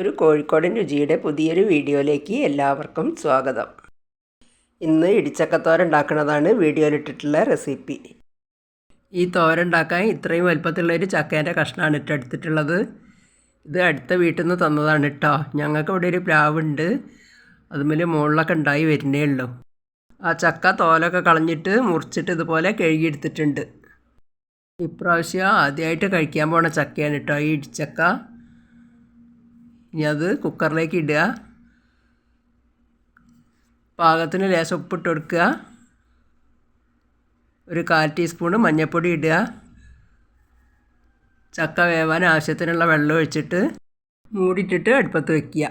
ഒരു കോഴിക്കോടൻ രുചിയുടെ പുതിയൊരു വീഡിയോയിലേക്ക് എല്ലാവർക്കും സ്വാഗതം. ഇന്ന് ഇടിച്ചക്കത്തോര ഉണ്ടാക്കുന്നതാണ് വീഡിയോയിലിട്ടിട്ടുള്ള റെസിപ്പി. ഈ തോര ഉണ്ടാക്കാൻ ഇത്രയും വലുപ്പത്തിലുള്ളൊരു ചക്കേന്റെ കഷ്ണമാണ് ഇട്ട് എടുത്തിട്ടുള്ളത്. ഇത് അടുത്ത വീട്ടിൽ നിന്ന് തന്നതാണ് കേട്ടോ. ഞങ്ങൾക്ക് ഇവിടെ ഒരു പ്ലാവുണ്ട്. അതുമേൽ മുകളിലൊക്കെ ഉണ്ടായി വരുന്നേ ഉള്ളൂ. ആ ചക്ക തോലൊക്കെ കളഞ്ഞിട്ട് മുറിച്ചിട്ട് ഇതുപോലെ കഴുകിയെടുത്തിട്ടുണ്ട്. ഇപ്രാവശ്യം ആദ്യമായിട്ട് കഴിക്കാൻ പോണ ചക്കയാണ് കേട്ടോ ഈ ഇടിച്ചക്ക. ഇനി അത് കുക്കറിലേക്ക് ഇടുക. പാകത്തിന് ലേശം ഉപ്പിട്ട് കൊടുക്കുക. ഒരു കാൽ ടീസ്പൂൺ മഞ്ഞൾപ്പൊടി ഇടുക. ചക്ക വേവാൻ ആവശ്യത്തിനുള്ള വെള്ളം ഒഴിച്ചിട്ട് മൂടിയിട്ടിട്ട് അടുപ്പത്ത് വെക്കുക.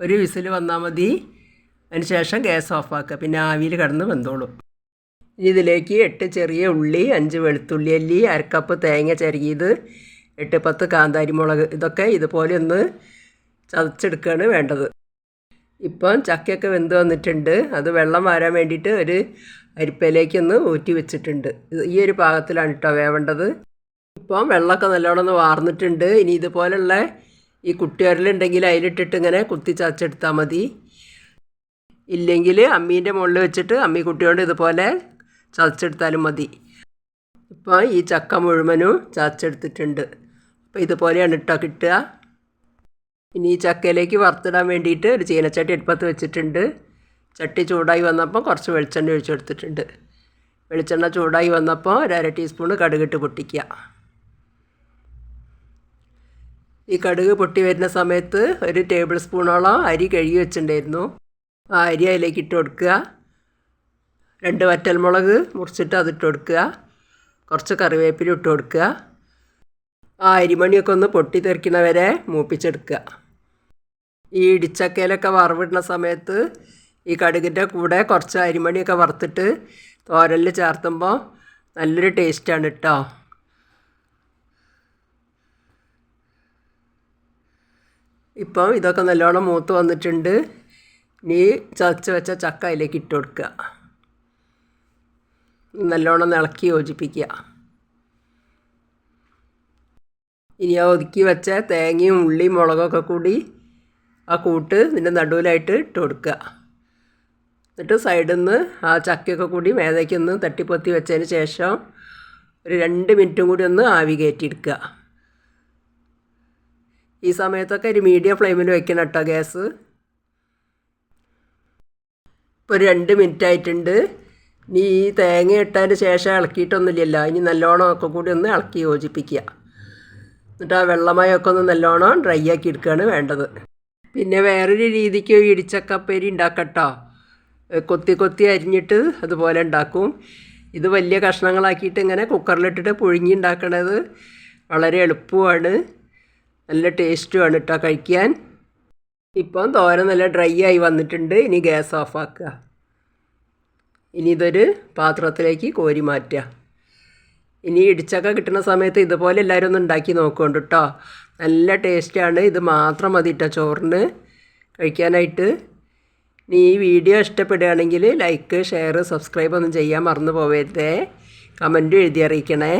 ഒരു വിസിൽ വന്നാൽ മതി. അതിന് ശേഷം ഗ്യാസ് ഓഫാക്കുക പിന്നെ ആവിയിൽ കിടന്ന് വെന്തോളും. ഇതിലേക്ക് എട്ട് ചെറിയ ഉള്ളി അഞ്ച് വെളുത്തുള്ളി അല്ലി അരക്കപ്പ് തേങ്ങ ചിരകിയത് എട്ട് പത്ത് കാന്താരി മുളക് ഇതൊക്കെ ഇതുപോലെ ഒന്ന് ചതച്ചെടുക്കുകയാണ് വേണ്ടത്. ഇപ്പം ചക്കയൊക്കെ വെന്ത് വന്നിട്ടുണ്ട്. അത് വെള്ളം വാരാൻ വേണ്ടിയിട്ട് ഒരു അരിപ്പയിലേക്കൊന്ന് ഊറ്റി വെച്ചിട്ടുണ്ട്. ഈ ഒരു പാകത്തിലാണ് കേട്ടോ വേവേണ്ടത്. ഇപ്പം വെള്ളമൊക്കെ നല്ലോണം ഒന്ന് വാർന്നിട്ടുണ്ട്. ഇനി ഇതുപോലുള്ള ഈ കുട്ടിയോരലുണ്ടെങ്കിൽ അതിലിട്ടിട്ട് ഇങ്ങനെ കുത്തി ചതച്ചെടുത്താൽ മതി. ഇല്ലെങ്കിൽ അമ്മീന്റെ മുകളിൽ വെച്ചിട്ട് അമ്മി കുട്ടിയോണ്ട് ഇതുപോലെ ചതച്ചെടുത്താലും മതി. ഇപ്പം ഈ ചക്ക മുഴുവനും ചതച്ചെടുത്തിട്ടുണ്ട്. അപ്പോൾ ഇതുപോലെയാണ് ഇട്ടോ കിട്ടുക. ഇനി ഈ ചക്കയിലേക്ക് വറുത്തിടാൻ വേണ്ടിയിട്ട് ഒരു ചീനച്ചട്ടി അടുപ്പത്ത് വെച്ചിട്ടുണ്ട്. ചട്ടി ചൂടായി വന്നപ്പോൾ കുറച്ച് വെളിച്ചെണ്ണ ഒഴിച്ചു കൊടുത്തിട്ടുണ്ട്. വെളിച്ചെണ്ണ ചൂടായി വന്നപ്പോൾ ഒരു അര ടീസ്പൂൺ കടുകിട്ട് പൊട്ടിക്കുക. ഈ കടുക് പൊട്ടി വരുന്ന സമയത്ത് ഒരു ടേബിൾ സ്പൂണോളം അരി കഴുകി വെച്ചിട്ടുണ്ടായിരുന്നു. ആ അരി അതിലേക്ക് ഇട്ട് കൊടുക്കുക. രണ്ട് വറ്റൽമുളക് മുറിച്ചിട്ട് അതിട്ട് കൊടുക്കുക. കുറച്ച് കറിവേപ്പില ഇട്ട് കൊടുക്കുക. ആ അരിമണിയൊക്കെ ഒന്ന് പൊട്ടി തെറിക്കുന്നവരെ മൂപ്പിച്ചെടുക്കുക. ഈ ഇടിച്ചക്കയിലൊക്കെ വറവിടുന്ന സമയത്ത് ഈ കടുകിന്റെ കൂടെ കുറച്ച് അരിമണിയൊക്കെ വറുത്തിട്ട് തോരലിൽ ചേർത്തുമ്പോൾ നല്ലൊരു ടേസ്റ്റാണ് കേട്ടോ ഇപ്പം ഇതൊക്കെ നല്ലോണം മൂത്ത് വന്നിട്ടുണ്ട്. ഇനി ചതച്ച് വെച്ച ചക്ക അതിലേക്ക് ഇട്ട് കൊടുക്കുക. നല്ലോണം ഇളക്കി യോജിപ്പിക്കുക. ഇനി ആ ഒതുക്കി വെച്ച തേങ്ങയും ഉള്ളിയും മുളകൊക്കെ കൂടി ആ കൂട്ട് ഇതിന്റെ നടുവിലായിട്ട് ഇട്ട് കൊടുക്കുക. എന്നിട്ട് സൈഡിൽ നിന്ന് ആ ചക്കയൊക്കെ കൂടി മേതയ്ക്ക് ഒന്ന് തട്ടിപ്പൊത്തി വെച്ചതിന് ശേഷം ഒരു രണ്ട് മിനിറ്റും കൂടി ഒന്ന് ആവി കയറ്റിയെടുക്കുക. ഈ സമയത്തൊക്കെ ഒരു മീഡിയം ഫ്ലെയിമിൽ വെക്കണം കേട്ടോ ഗ്യാസ്. ഇപ്പോൾ ഒരു രണ്ട് മിനിറ്റ് ആയിട്ടുണ്ട്. ഇനി ഈ തേങ്ങ ഇട്ടതിന് ശേഷം ഇളക്കിയിട്ടൊന്നുമില്ലല്ലോ. ഇനി നല്ലോണം ഒക്കെ കൂടി ഒന്ന് ഇളക്കി യോജിപ്പിക്കുക. എന്നിട്ട് ആ വെള്ളമയൊക്കെ ഒന്ന് നല്ലോണം ഡ്രൈ ആക്കി എടുക്കുകയാണ് വേണ്ടത്. പിന്നെ വേറൊരു രീതിക്ക് ഇടിച്ചക്കപ്പേരി ഉണ്ടാക്കട്ടോ. കൊത്തി കൊത്തി അരിഞ്ഞിട്ട് അതുപോലെ ഉണ്ടാക്കും. ഇത് വലിയ കഷ്ണങ്ങളാക്കിയിട്ട് ഇങ്ങനെ കുക്കറിലിട്ടിട്ട് പുഴുങ്ങി ഉണ്ടാക്കണത് വളരെ എളുപ്പമാണ്. നല്ല ടേസ്റ്റുമാണ് കേട്ടോ കഴിക്കാൻ. ഇപ്പം തോരൻ നല്ല ഡ്രൈ ആയി വന്നിട്ടുണ്ട്. ഇനി ഗ്യാസ് ഓഫ് ആക്കുക. ഇനി ഇതൊരു പാത്രത്തിലേക്ക് കോരി മാറ്റുക. ഇനി ഇടിച്ചക്ക കിട്ടുന്ന സമയത്ത് ഇതുപോലെ എല്ലാവരും ഒന്ന് ഉണ്ടാക്കി നോക്കുന്നുണ്ട് കേട്ടോ നല്ല ടേസ്റ്റാണ് ഇത് മാത്രം മതി കേട്ടോ ചോറിന്. കഴിക്കാനായിട്ട്. ഇനി ഈ വീഡിയോ ഇഷ്ടപ്പെടുകയാണെങ്കിൽ ലൈക്ക് ഷെയർ സബ്സ്ക്രൈബ് ഒന്നും ചെയ്യാൻ മറന്നു പോവരുതേ. കമന്റും എഴുതി അറിയിക്കണേ.